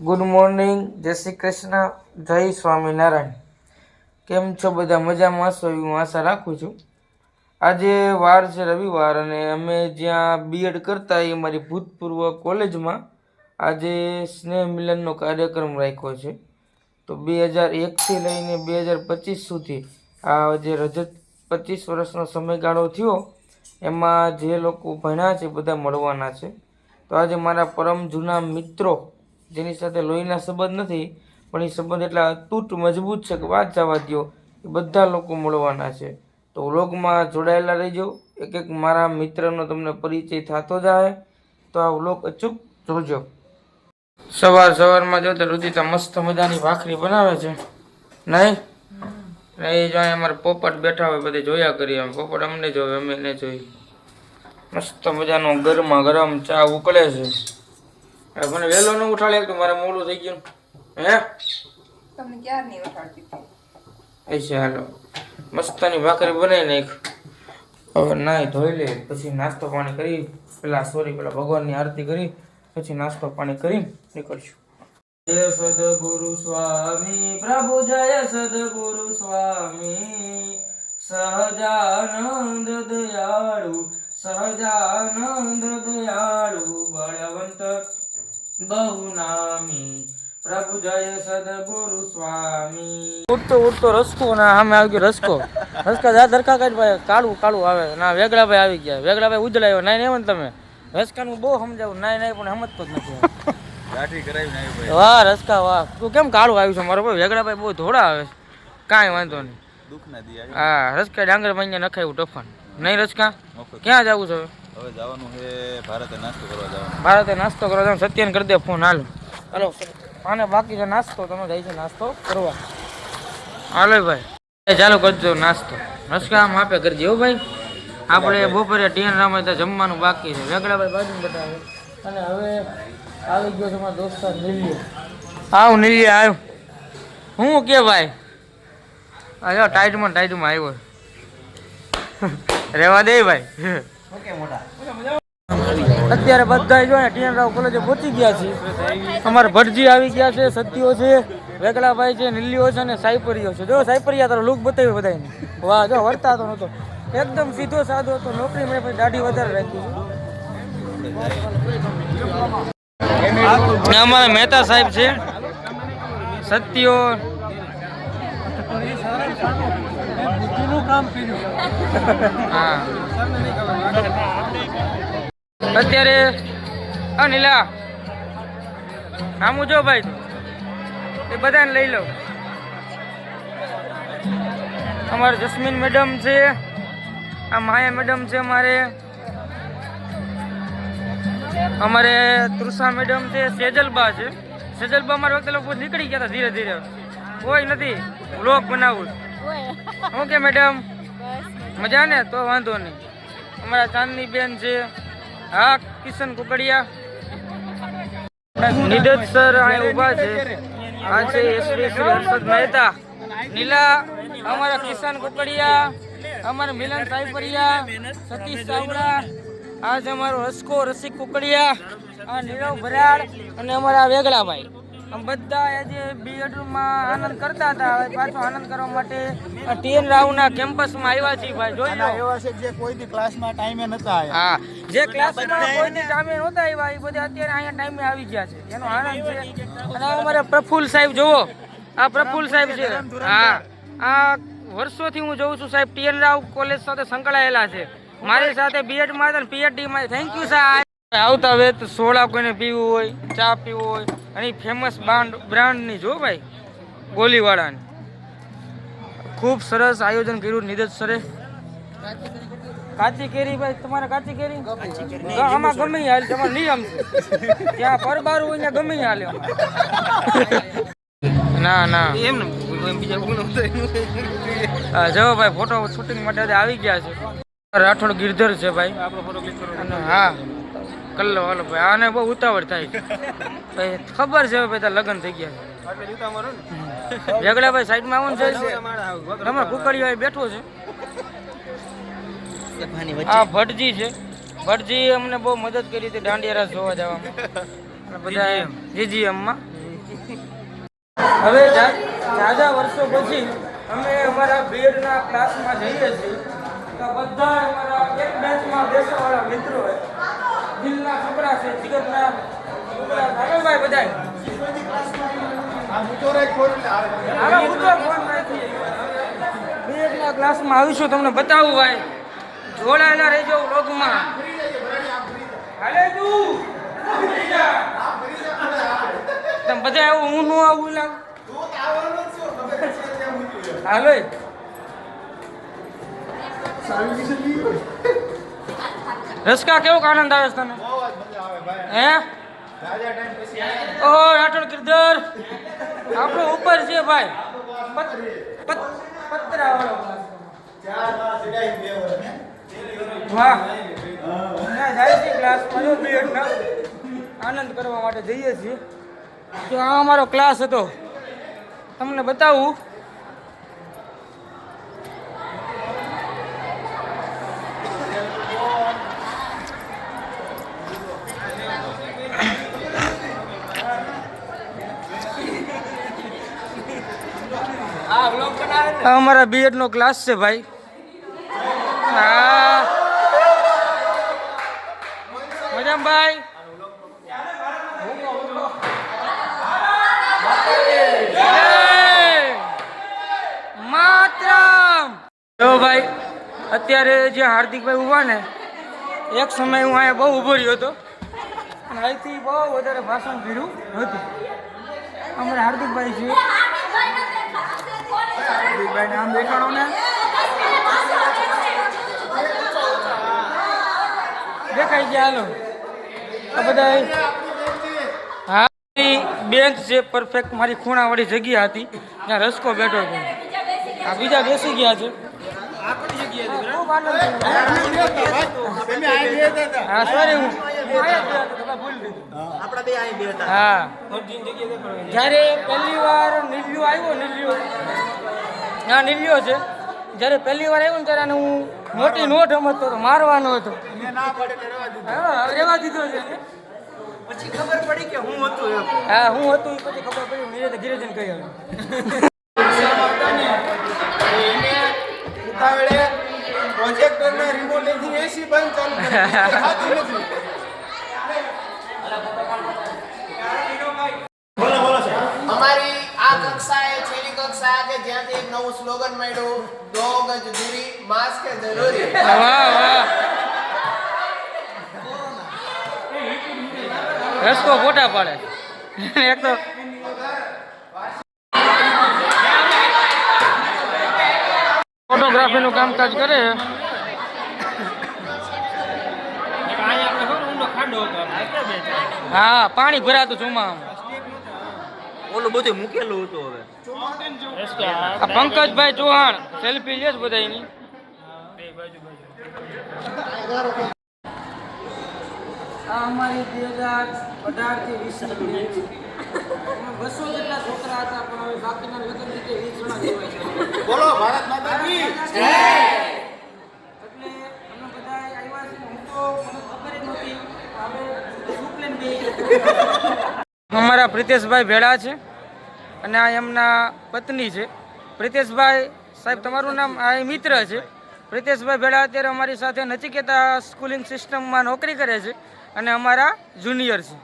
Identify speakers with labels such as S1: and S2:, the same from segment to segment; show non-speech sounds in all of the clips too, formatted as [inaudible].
S1: Good morning, જય શ્રી કૃષ્ણ, જય સ્વામિનારાયણ. કેમ છો બધા? મજામાં છો? એવી હું આશા રાખું છું. આજે વાર છે રવિવાર અને અમે જ્યાં બીએડ કરતા એ મારી ભૂતપૂર્વ કોલેજમાં આજે સ્નેહ મિલનનો કાર્યક્રમ રાખ્યો છે. તો બે હજાર એકથી લઈને બે હજાર પચીસ સુધી આ જે રજત પચીસ વર્ષનો સમયગાળો થયો એમાં જે લોકો ભણ્યા છે બધા મળવાના છે. તો આજે મારા પરમ જૂના મિત્રો, જેની સાથે લોહીના સંબંધ નથી, પણ એ સંબંધ એટલા અતૂટ મજબૂત છે કે વાત જવા દ્યો, એ બધા લોકો મળવાના છે. તો વ્લોગમાં જોડાયેલા રહેજો. એક એક મારા મિત્રનો તમને પરિચય થતો જાય. તો આ વ્લોગ અચૂક જોજો. સવાર સવારમાં જો તો રુદિતા મસ્ત મજાની ભાખરી બનાવે છે. નહીં? એ જો અમારે પોપટ બેઠા હોય બધે જોયા કરીએ અમે. પોપટ અમને જોવે અમે એને જોઈ. મસ્ત મજાનો ગરમા ગરમ ચા ઉકળે છે. મને વહેલો ન ઉઠાડે તો મારે મોડું થઈ ગયું. હે?
S2: તમને ક્યાર નહીં ઉઠાડતી?
S1: એ છે હાલો. મસ્તની ભાખરી બનાવી નાખ. હવે નાહી ધોઈ લે પછી નાસ્તો પાણી કરી પેલા સોરી પેલા ભગવાનની આરતી કરી પછી નાસ્તો પાણી કરી નીકળશું. જય સદગુરુ સ્વામી, પ્રભુ જય સદગુરુ સ્વામી. સહજાનંદ દયાળુ સહજાનંદ દયાળુ, બળવંત બહુ નામી. પ્રભુ જય સદગુરુ સ્વામી. ઉઠતો ઉઠતો રસ્કો ના સામે આવી ગયો રસ્કો. રસ્કા જા દરખા કાઢ ભાઈ, કાળું કાળું આવે. ના વેગડા ભાઈ આવી ગયા. વેગડા ભાઈ ઉજળાયો. નાઈ નહીં તમે. રસ્કાનું બહુ સમજાવું. નાઈ નાઈ, પણ સમજતો જ નથી.
S3: ગાંઠી કરાવીને આવ્યો ભાઈ.
S1: વાહ રસકા વાહ. તું કેમ કાળું આવ્યું છે? મારો ભાઈ વેગડા ભાઈ બહુ ધોળા આવે છે. કાંઈ વાંધો નહીં.
S3: દુઃખના દી આવ્યો
S1: હા રસ્કા ડાંગર ભાઈ નખાયું ટફન. નહીં રસકા? ક્યાં જવું છે હવે?
S3: જવાનું છે ભારતે નાસ્તો કરવા જવાનું.
S1: ભારતે નાસ્તો કરવા જવાનું. સત્યને કરી દે ફોન. હાલો. હાલો. આને બાકી છે નાસ્તો. તમે જાય છે નાસ્તો કરવા. હાલો ભાઈ. ચાલુ કરજો નાસ્તો. નસ્કા આમ આપે કરજે. હો ભાઈ. આપણે બપોરે ટીએન રામે તો જમવાનું બાકી છે. વેગડા ભાઈ બાજુ બતાવે અને હવે આવી ગયો છે મારો દોસ્તાર નીલિયો આવ નીલિયો આવ્યો. હું કે ભાઈ અરે ટાઈટમાં ટાઈટમાં આવ્યો. રેવા દે ભાઈ. અત્યારે બધા જો ને ટીએન રાવ કોલેજે પહોંચી ગયા છે. અમારા ભટજી આવી ગયા છે સત્યો છે વેગલાભાઈ છે નીલીઓ છે અને સાયપરીઓ છે. જો સાયપરિયા તારો લુક બતાવ્યો બધાને વાહ જો વર્તાતો નતો. એકદમ સીધો સાદો હતો. નોકરી મેં દાઢી વધારે રાખી છે. અમારા મહેતા સાહેબ છે. સત્યો અત્યારે, આ નીલા. આમું જો ભાઈ. એ બધાને લઈ લો. અમારે જસ્મીન મેડમ છે. આ માયા મેડમ છે અમારે. અમારે તૃષા મેડમ છે સેજલબા છે. સેજલબા અમારા વખતે લોકો નીકળી ગયા હતા ધીરે ધીરે. કોઈ નથી. વ્લોગ બનાવું હું કે મેડમ. મજા ને? તો વાંધો નહીં. અમારા ચાંદની બેન છે. હા કિશન કુકડિયા. નિદત સર અહીં ઊભા છે. આ છે એસવી શ્રી હર્ષદ મહેતા. નીલા અમારા કિશન કુકડિયા અમારા મિલન સાઈપરિયા સતીશ ચાવડા આ છે અમારો રસકો રસિક કુકડિયા આ નીરવ ભરાડ અને અમારા વેગડાભાઈ આમ બધા આજે બીએડમાં આનંદ કરતા હતા. હવે પાછો આનંદ કરવા માટે ટીએન રાવના કેમ્પસમાં આવ્યા છીએ ભાઈ. જોઈ લો.
S3: એવા છે જે કોઈ દી ક્લાસમાં ટાઈમે નતા આવ્યા.
S1: હા જે ક્લાસમાં કોઈની ટાઈમે નહોતા આવ્યા એ બધા અત્યારે અહીંયા ટાઈમે આવી ગયા છે. એનો આનંદ છે. અને અમારા પ્રફુલ સાહેબ જુઓ. આ પ્રફુલ સાહેબ છે. હા. આ વર્ષોથી હું જોઉં છું સાહેબ ટીએન રાવ કોલેજ સાથે સંકળાયેલા છે. મારી સાથે બીએડમાં હતા પીએચડીમાં થેન્ક યુ સાહેબ આવતા હવે તો સોડા કોઈને પીવું હોય ચા પીવું હોય અને ફેમસ બ્રાન્ડ બ્રાન્ડની જો ભાઈ ગોલીવાળાની. ખૂબ સરસ આયોજન કર્યું નિદત સરે કાચી કેરી ભાઈ તમારે કાચી કેરી આમાં ગમે હાલ તમારો નિયમ ત્યાં પરબારું હોય ત્યાં ગમે હાલે ના ના. એમ ને બીજા જો ભાઈ ફોટો શૂટિંગ માટે આવી ગયા છે. રાઠોડ ગિરધર છે ભાઈ. હા કલ્લો હાલો ભાઈ. આને બહુ ઉતાવળ થાય. છે ભાઈ ખબર છે ભાઈ તારા લગ્ન થઈ ગયા છે. વેગડા ભાઈ સાઈડમાં આવો ને છે. તમારે બેઠો છે. આ ભટજી છે. ભટજી અમને બહુ મદદ કરી હતી દાંડિયારા જોવા જવામાં. બધા જીજી જીજીએમમાં હવે જા- વર્ષો પછી અમે અમારા બીએડના ક્લાસમાં જઈએ છીએ. બધા અમારા એક બેન્ચમાં બેસવાવાળા મિત્રો છે દિલના છોકરા છે જીગરના છોકરા. ધારણભાઈ બધા બીએડના ક્લાસમાં આવીશું તમને બતાવું ભાઈ. જોડાયેલા રહેજો વ્લોગમાં. હાલે તું. તમે બધા એવું હું ન આવું લાગ હાલો રસકા કેવો આનંદ આવે છે તને? હે? ઓ રાઠોડ કિરદર આપણો ઉપર છે ભાઈ. પત- પત- વાહ. જાય છે BEd આનંદ કરવા માટે જઈએ છીએ. તો આ અમારો ક્લાસ હતો. તમને બતાવું. આ અમારા બીએડ નો ક્લાસ છે ભાઈ. હા. મજામાં ભાઈ? જો ભાઈ, અત્યારે જે હાર્દિકભાઈ ઊભા ને, એક સમય હું અહીંયા બહુ ઊભો રહ્યો હતો. અને અહીંથી બહુ વધારે ભાષણ કર્યું હતું અમારે હાર્દિકભાઈ છે. હાર્દિકભાઈ નામ દેખાડો ને? દેખાઈ ગયા હાલો. આ બધા હા બેન્ચ છે પરફેક્ટ મારી ખૂણાવાળી જગ્યા હતી. ત્યાં રસકો બેઠો હતો આ બીજા બેસી ગયા છે. હા, સોરી હું જ. હા. જ્યારે પહેલી વાર નીલ્યો આવ્યો નીલ્યો. હા નીલ્યો છે. જ્યારે પહેલી વાર આવ્યો ને ત્યારે હું મોટી નોટ રમતો હતો મારવાનો હતો. હા રેવા દીધો છે.
S4: પછી ખબર પડી કે હું હતું એમ.
S1: હા હું હતું એ પછી ખબર પડી મેં તો ઘીરે જઈને કહી આવ્યો.
S4: ઉતાવળે પ્રોજેક્ટરના એસી બંધ ચાલુ કરી દીધી. થતું નથી.
S5: અમારી આ કક્ષા એ છેલ્લી કક્ષા કે જ્યાંથી એક નવું સ્લોગન માંડ્યું દો ગજ દૂરી માસ્ક જરૂરી.
S1: વાહ વાહ. રસ્તો ફોટા પાડે. એક તો ફોટોગ્રાફીનું કામકાજ કરે. હા પાણી ભરાતું ચોમામ
S4: ઓલું બધું મૂકેલું હતું હવે.
S1: આ પંકજભાઈ ચૌહાણ સેલ્ફી લે છે બધા એની. આ અમારી બે હજાર અઢારથી વીસની બસો જેટલા છોકરા હતા પણ હવે બાકીના લગ્ન રીતે વીસ જણા છે.
S4: બોલો ભારત માતા કી.
S1: એટલે અમે બધા આવ્યા છે હું તો મને ખબર જ નથી હવે શું પ્લેન બે અમારા પ્રિતેશભાઈ ભેળા છે અને આ એમના પત્ની છે. પ્રિતેશભાઈ સાહેબ, તમારું નામ? આ મિત્ર છે. પ્રિતેશભાઈ ભેળા અત્યારે અમારી સાથે નચિકેતા સ્કૂલિંગ સિસ્ટમમાં નોકરી કરે છે અને અમારા જુનિયર છે.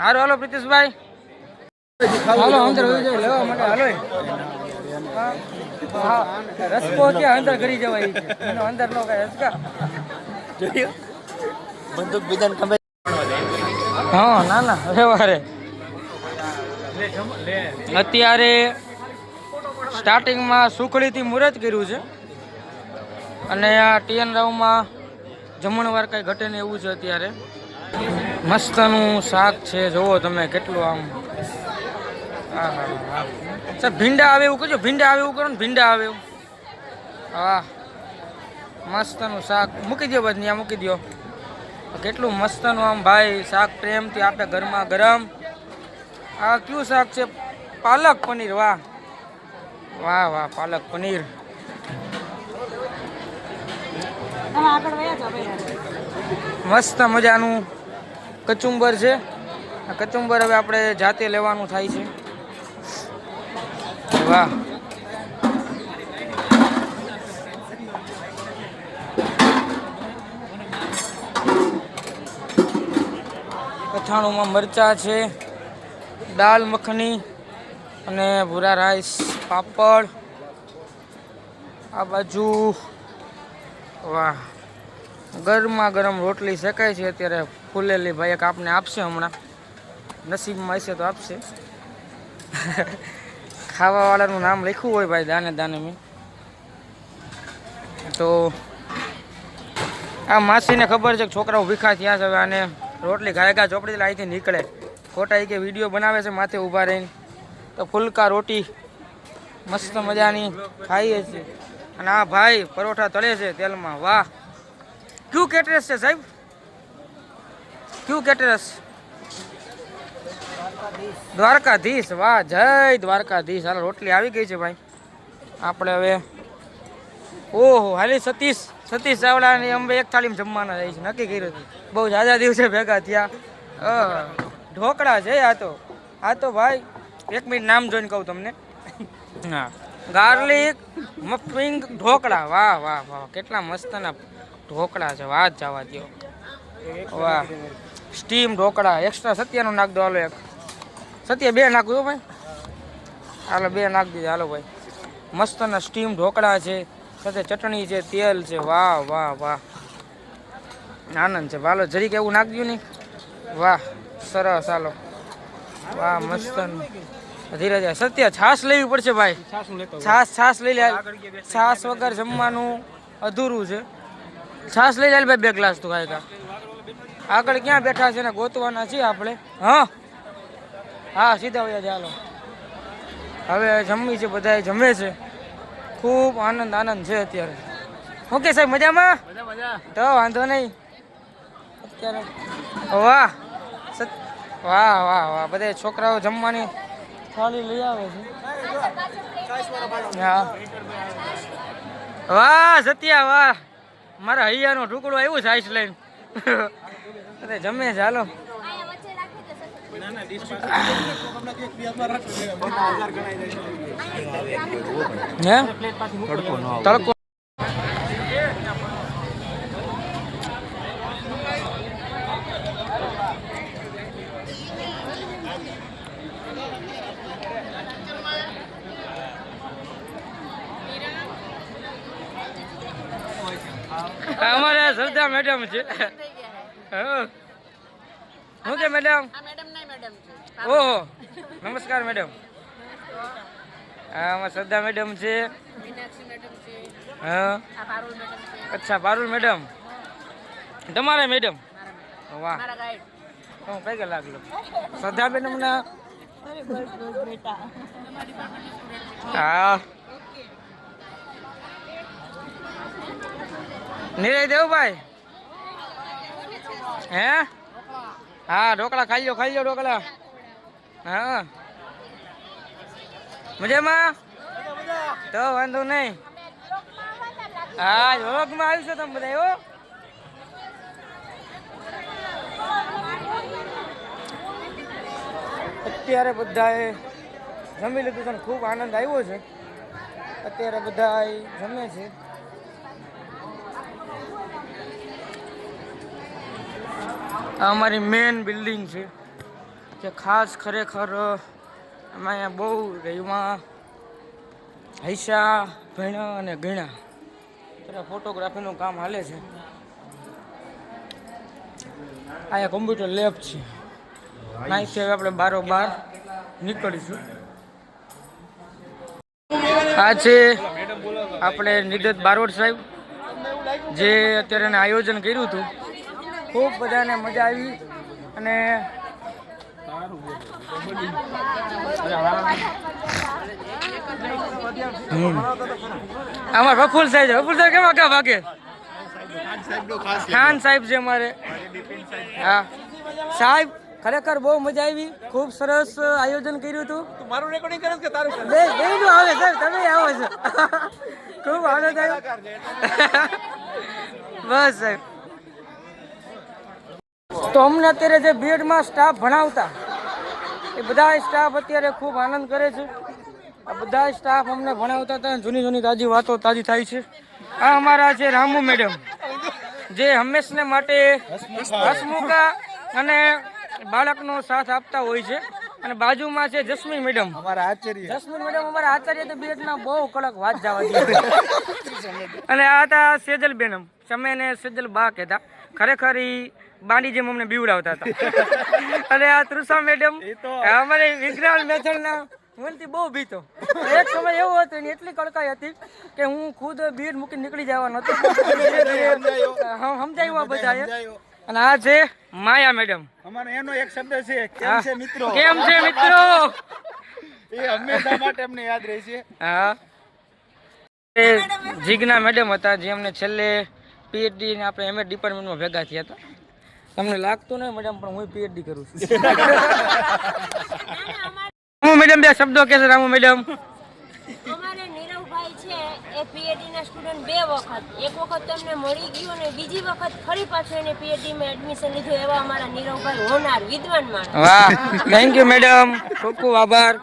S1: હારો હાલો પ્રિતેશભાઈ. હાલો, અંદર લેવા માટે. અંદર કરી જવાય છે? એનો હા, ના ના, વ્યવહારે. અત્યારે સ્ટાર્ટિંગમાં સુખડીથી મુહૂર્ત કર્યું છે. અને આ ટીએન રાવમાં જમણવાર કાંઈ ઘટે ને એવું છે અત્યારે. મસ્તનું શાક છે, જુઓ તમે કેટલું આમ. સર ભીંડા આવે એવું કહેજો ભીંડા આવે એવું કરો ને, ભીંડા આવે એવું. હા. મસ્તનું શાક. મૂકી દો બસ, ત્યાં મૂકી દો કેટલું મસ્તનું આમ ભાઈ શાક પ્રેમથી આપે ગરમા ગરમ. આ કયું શાક છે? પાલક પનીર વાહ. વાહ વાહ પાલક પનીર. મસ્ત મજાનું કચુંબર છે. આ કચુંબર હવે આપણે જાતે લેવાનું થાય છે. વાહ. અથાણુંમાં મરચાં છે દાલ મખની અને ભૂરા રાઈસ, પાપડ. આ બાજુ વાહ, ગરમા ગરમ રોટલી શેકાય છે. અત્યારે ફૂલેલી ભાઈ એક આપને આપશે હમણાં. નસીબમાં હશે તો આપશે. ખાવાવાળાનું નામ લખ્યું હોય ભાઈ, દાને દાને મેં. તો આ માસીને ખબર છે કે છોકરાઓ ભીખા થયા છે હવે આને રોટલી ગાયગા ચોપડી અહીંથી નીકળે. ખોટા કે વીડિયો બનાવે છે, માથે ઊભા રહીને. તો ફુલકા રોટી, મસ્ત મજાની ખાઈએ છીએ. અને આ ભાઈ પરોઠા તળે છે તેલમાં. વાહ. ક્યુ કેટરસ છે સાહેબ? ક્યુ કેટરસ? દ્વારકાધીશ. વાહ, જય દ્વારકાધીશ. હાલ, રોટલી આવી ગઈ છે ભાઈ. આપણે હવે, ઓહો, હાલી સતીશ. સતીશ ચાવડાની અમે એક થાળીમાં જમવાના જાય છે. નક્કી કર્યું હતું બહુ જાજા દિવસે ભેગા થયા. ઢોકળા છે આ તો. આ તો ભાઈ એક મિનિટ નામ જોઈને કહું તમને. હા. Garlic muffin dhokla. વાહ વાહ વાહ કેટલા મસ્તના ઢોકળા છે. વાત જવા દો વાહ. સ્ટીમ ઢોકળા. એક્સ્ટ્રા સત્યાનું નાખ દો. હાલો એક. સત્ય બે નાખું ભાઈ. હાલો બે નાખ દીધા. હાલો ભાઈ. મસ્તના સ્ટીમ ઢોકળા છે. સાથે ચટણી છે તેલ છે વાહ વાહ વાહ. આનંદ છે. વાલો જરીક એવું નાખ્યું નહીં. વાહ સરસ હાલો. વાહ મસ્ત. ધીરે ધીરે સત્ય છાશ લેવી પડશે ભાઈ. છાશ છાશ લઈ લે. છાશ વગર જમવાનું અધૂરું છે. છાશ લઈ લે ભાઈ બે ગ્લાસ તું ખાય આગળ ક્યાં બેઠા છે ને ગોતવાના છીએ આપણે. હા? હા સીધા વયા ચાલો હવે જમવી છે બધા જમે છે. ખૂબ આનંદ આનંદ છે અત્યારે. ઓકે સાહેબ મજામાં? તો વાંધો નહીં. અત્યારે વાહ. વાહ વાહ વાહ. બધા છોકરાઓ જમવાની થાળી લઈ આવે છે. હા. વાહ સત્યા વાહ. મારા હૈયાનો ટુકડો આવ્યું છે આઈસ લઈને બધા જમે હે તડકો અમારે સરદાર મેડમ છે. હા. મેડમ ઓહો નમસ્કાર મેડમ હા શ્રદ્ધા મેડમ છે. હા. અચ્છા પારુલ મેડમ તમારે મેડમ વાહ. હું કઈ કલાક લાગલો શ્રદ્ધા મેડમ ના? હા. નિરાય દેવભાઈ? હે? હા, ઢોકળા ખાઈ લો ખાઈ લો ઢોકળા. હા. મજામાં? તો વાંધો નહીં. હા જોગમાં આવ્યું છે તમે બધા એવો અત્યારે બધાએ જમી લીધું છે ખૂબ આનંદ આવ્યો છે. અત્યારે બધા જમે છે. આ અમારી મેન બિલ્ડિંગ છે, જે ખાસ ખરેખર એમાં અહીંયા બહુ એમાં હૈસા ભણ્યા અને ગણ્યા ત્યારે ફોટોગ્રાફીનું કામ હાલે છે. અહીંયા કોમ્પ્યુટર લેબ છે. અહીંથી હવે આપણે બારો બાર નીકળીશું. આ છે આપણે નિદત બારોટ સાહેબ, જે અત્યારે આયોજન કર્યું હતું. ખૂબ બધાને મજા આવી અને અમારે પ્રફુલ સાહેબ વફુલ સાહેબ કેમ આગા ભાગે? ખાન સાહેબ છે અમારે. હા. સાહેબ ખરેખર બહુ મજા આવી. ખૂબ સરસ આયોજન કર્યું હતું.
S3: મારું રેકોર્ડિંગ કરે કે તારું
S1: બે બેયનું આવે સર તમે આવો છો. [laughs] ખૂબ આનંદ આવ્યો. બસ સાહેબ. તો અમને અત્યારે જે બીએડમાં સ્ટાફ ભણાવતા એ બધા સ્ટાફ અત્યારે ખૂબ આનંદ કરે છે. આ બધા સ્ટાફ અમને ભણાવતા હતા જૂની જૂની તાજી વાતો તાજી થાય છે. આ અમારા છે રામુ મેડમ જે હંમેશને માટે હસમુખા અને બાળકનો સાથ આપતા હોય છે. અને બાજુમાં છે જસ્મીન મેડમ
S3: અમારા આચાર્ય.
S1: જસ્મીન મેડમ અમારા આચાર્ય તો બીએડના બહુ કડક વાત જવા દે અને આ હતા સેજલ બેનમ તમે એને સેજલ બા કહેતા. ખરેખર ઈ બાંડી જેમ અમને બીવડાવતા હતા. અને આ તૃષા મેડમ અમારે વિજ્ઞાન મેથડના મનથી બહુ બીતો એક સમય એવો હતો એની એટલી કડકાઈ હતી કે હું ખુદ બીડ મૂકી નીકળી જવાનો હતો. સમજાયું આ બધાએ. અને આ છે માયા મેડમ.
S3: અમારો એનો એક શબ્દ છે
S1: હા.
S3: કેમ છે મિત્રો?
S1: કેમ છે મિત્રો?
S3: એ હંમેશા માટે અમને યાદ રહેશે
S1: હા. એ જીજ્ઞા મેડમ હતા જે અમને છેલ્લે પીએચડી ને આપણે એમએ ડિપાર્ટમેન્ટમાં ભેગા થયા હતા. તમને લાગતું નહીં મેડમ પણ હું પીએચડી કરું છું. [laughs] રામુ મેડમ બે શબ્દો કે છે રામુ મેડમ
S6: અમારે નીરવભાઈ છે એ પીએચડી ના સ્ટુડન્ટ બે વખત. એક વખત તમને મળી ગયું અને બીજી વખત ફરી પાછું એને પીએચડી માં એડમિશન લીધું એવા અમારા નીરવભાઈ હોનાર વિદ્વાન માણસ.
S1: વાહ થેન્ક યુ મેડમ ખૂબ ખૂબ આભાર.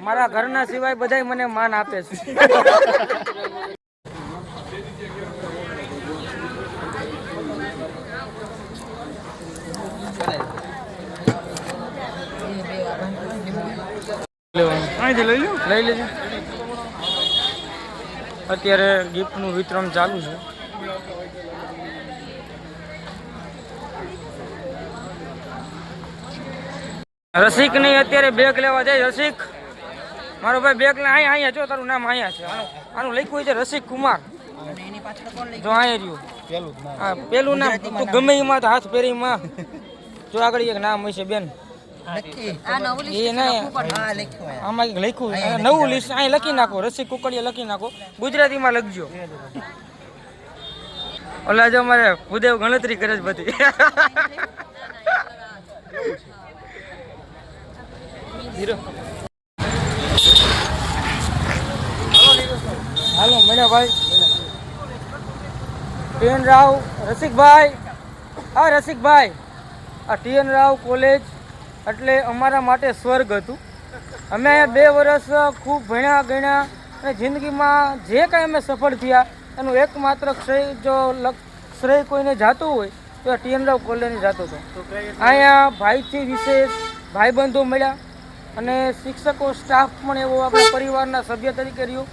S1: મારા ઘરના સિવાય બધાય મને માન આપે છે. અહીંથી લઈ લો લઈ લેજો. અત્યારે ગિફ્ટનું વિતરણ ચાલુ છે. રસિક નહીં અત્યારે બેગ લેવા જાય. રસિક મારો ભાઈ બેગ ને અહીંયા અહીંયા જો તારું નામ અહીંયા છે. આનું લખ્યું છે રસિક કુમાર. જો અહીંયા રહ્યું. હા પેલું નામ. તું ગમે એમાં તો હાથ પેરીમાં જો આગળ એક નામ હશે બેન. આમાં લખ્યું નવું લિસ્ટ અહીં લખી નાખો રસિક કુકડીયા લખી નાખો. ગુજરાતીમાં લખજો. ઓલા જો અમારે ભૂદેવ ગણતરી કરે બધી. હાલો મળ્યા ભાઈ. T N Rao Rasikbhai. હા રસિકભાઈ. આ ટીએન રાવ કોલેજ એટલે અમારા માટે સ્વર્ગ હતું. અમે બે વર્ષ ખૂબ ભણ્યા, ગણ્યા અને જિંદગીમાં જે કાંઈ અમે સફળ થયા, એનું એકમાત્ર શ્રેય જો શ્રેય કોઈને જાતું હોય, તો આ ટીએન રાવ કોલેજને જાતો હતો. અહીંયા ભાઈથી વિશેષ ભાઈબંધો મળ્યા અને શિક્ષકો, સ્ટાફ પણ એવો આપણા પરિવારના સભ્ય તરીકે રહ્યો.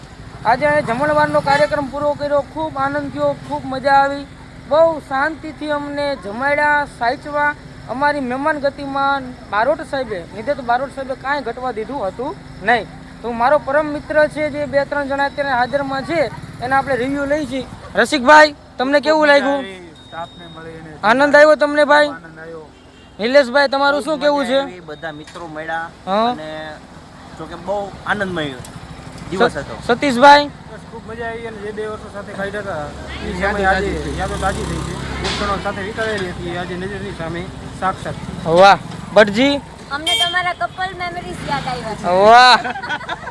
S1: આજે અહીં જમણવારનો કાર્યક્રમ પૂરો કર્યો, ખૂબ આનંદ થયો, ખૂબ મજા આવી. બહુ શાંતિથી અમને જમાડ્યા, સાચવા અમારી મહેમાન ગતિમાં બારોટ સાહેબે નિદેત બારોટ સાહેબે કાંઈ ઘટવા દીધું હતું નહીં. તો મારો પરમ મિત્ર છે જે બે ત્રણ જણા અત્યારે હાજરમાં છે એના આપણે રિવ્યૂ લઈ છીએ. રસિકભાઈ તમને કેવું લાગ્યું? આનંદ આવ્યો તમને ભાઈ? નિલેશભાઈ તમારું શું કેવું છે?
S7: બધા મિત્રો મળ્યા. અને જોકે બહુ આનંદમય દિવસ હતો.
S1: સતીશભાઈ?
S8: ખૂબ મજા આવી અને જે બે વર્ષો સાથે કાઢ્યા હતા એ યાદ તાજી થઈ છે સાથે વિતાવેલી હતી. આજે નજરની સામે સાક્ષાત
S1: વાહ ભટજી
S6: અમને તમારા કપલ મેમરીઝ યાદ આવ્યા
S1: વાહ.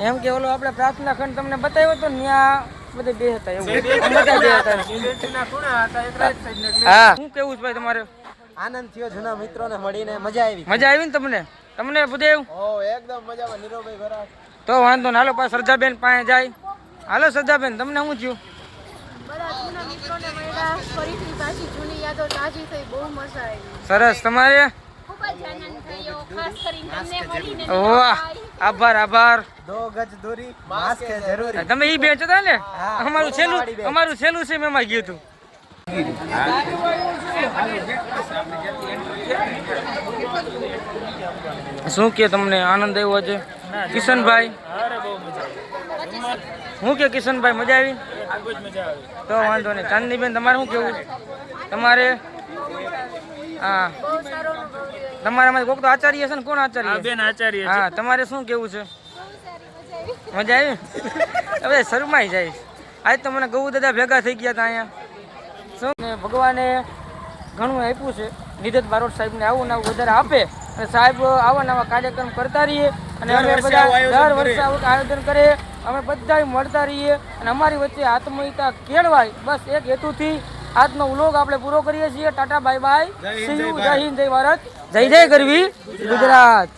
S1: એમ કે ઓલો આપણે પ્રાર્થના ખંડ તમને બતાવ્યો તો ત્યાં બધે બે હતા એવું બધા બે હા. કેવું છે ભાઈ તમારે?
S5: આનંદ થયો જૂના મિત્રોને મળીને મજા આવી.
S1: મજા આવી ને તમને? તમને ભૂદેવ?
S5: ઓ એકદમ મજામાં નીરવભાઈ
S1: તો વાંધો ને હાલો પાછા સરજાબેન પાસે જાય. હાલો સરજાબેન તમને શું થયું?
S9: બધા જૂના મિત્રોને મળ્યા ફરીથી પાછી જૂની યાદો તાજી થઈ બહુ મજા આવી.
S1: સરસ તમારે?
S9: ખૂબ જ આનંદ થયો ખાસ કરીને તમને મળીને
S1: વાહ આભાર આભાર.
S5: દો ગજ દૂરી માસ્ક જરૂરી.
S1: તમે ઈ બેચો તા ને? અમારું છેલું અમારું છેલ્લું છે એમાં ગયું હતું. શું કે તમને? આનંદ આવ્યો છે કિશનભાઈ? હું કે કિશનભાઈ મજા આવી? તો વાંધો નહીં. ચાંદનીબેન તમારે શું કેવું તમારે? હા. તમારામાં કોક તો આચાર્ય છે ને કોણ આચાર્ય? બેન આચાર્ય હા તમારે શું કેવું છે? મજા આવી? હવે શરમાઈ જાય. આજ તો મને ગૌ દાદા ભેગા થઈ ગયા હતા અહીંયા. શું? ભગવાને ઘણું આપ્યું છે. નિધત બારોટ સાહેબને આવું ને આવું વધારે આપે. અને સાહેબ આવા નવા કાર્યક્રમ કરતા રહીએ. અને અમે બધા દર વર્ષે આવું આયોજન કરે અમે બધા મળતા રહીએ. અને અમારી વચ્ચે આત્મીયતા કેળવાય. બસ એક હેતુથી આજનો વ્લોગ આપણે પૂરો કરીએ છીએ. Tata bye bye. See you જય હિન્દ જય ભારત. જય જય ગરવી. ગુજરાત.